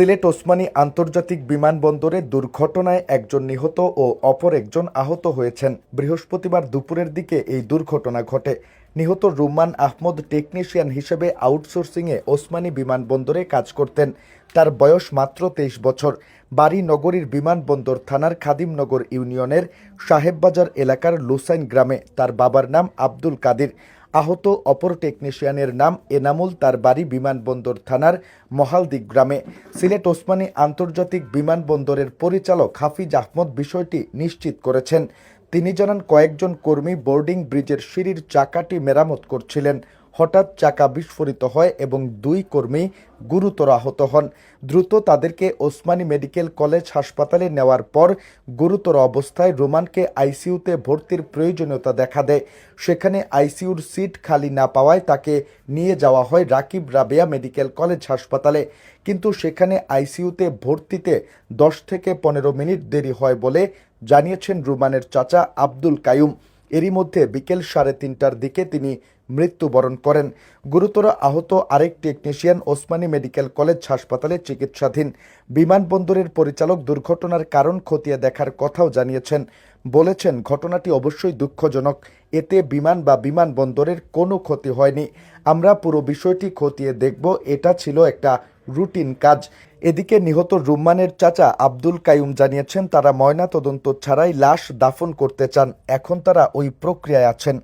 সিলেট ওসমানী আন্তর্জাতিক বিমানবন্দরে দুর্ঘটনায় একজন নিহত ও অপর একজন আহত হয়েছেন। বৃহস্পতিবার দুপুরের দিকে এই দুর্ঘটনা ঘটে। নিহত রুম্মান আহমদ টেকনিশিয়ান হিসেবে আউটসোর্সিংয়ে ওসমানী বিমানবন্দরে কাজ করতেন। তার বয়স মাত্র তেইশ বছর। বাড়ি নগরীর বিমানবন্দর থানার খাদিমনগর ইউনিয়নের সাহেববাজার এলাকার লুসাইন গ্রামে। তার বাবার নাম আব্দুল কাদির। আহত অপর টেকনিশিয়ানের নাম এনামুল, তার বাড়ি বিমানবন্দর থানার মহালদিক গ্রামে। সিলেট ওসমানী আন্তর্জাতিক বিমানবন্দরের পরিচালক হাফিজ আহমদ বিষয়টি নিশ্চিত করেছেন। তিনি জানান, কয়েকজন কর্মী বোর্ডিং ব্রিজের সিঁড়ির চাকাটি মেরামত করছিলেন। হঠাৎ চাকা বিস্ফোরিত হয় এবং দুই কর্মী গুরুতর আহত হন। দ্রুত তাদেরকে ওসমানী মেডিকেল কলেজ হাসপাতালে নেওয়ার পর গুরুতর অবস্থায় রোমানকে আইসিইউতে ভর্তির প্রয়োজনীয়তা দেখা দেয়। সেখানে আইসিইউর সিট খালি না পাওয়ায় তাকে নিয়ে যাওয়া হয় রাকিব রাবেয়া মেডিকেল কলেজ হাসপাতালে। কিন্তু সেখানে আইসিইউতে ভর্তিতে দশ থেকে পনেরো মিনিট দেরি হয় বলে জানিয়েছেন রুমানের চাচা আব্দুল কায়ুম এরই মধ্যে বিকেল সাড়ে তিনটার দিকে তিনি মৃত্যুবরণ করেন। গুরুতর আহত আরেক টেকনিশিয়ান ওসমানী মেডিকেল কলেজ হাসপাতালে চিকিৎসাধীন। বিমানবন্দরের পরিচালক দুর্ঘটনার কারণ খতিয়ে দেখার কথাও জানিয়েছেন। বলেছেন, ঘটনাটি অবশ্যই দুঃখজনক। এতে বিমান বা বিমানবন্দরের কোনো ক্ষতি হয়নি। আমরা পুরো বিষয়টি খতিয়ে দেখব। এটা ছিল একটা রুটিন কাজ। এদিকে নিহত রুম্মানের চাচা আব্দুল কায়ুম জানিয়েছেন, তারা ময়না তদন্ত ছাড়াই লাশ দাফন করতে চান। এখন তারা ওই প্রক্রিয়ায় আছেন।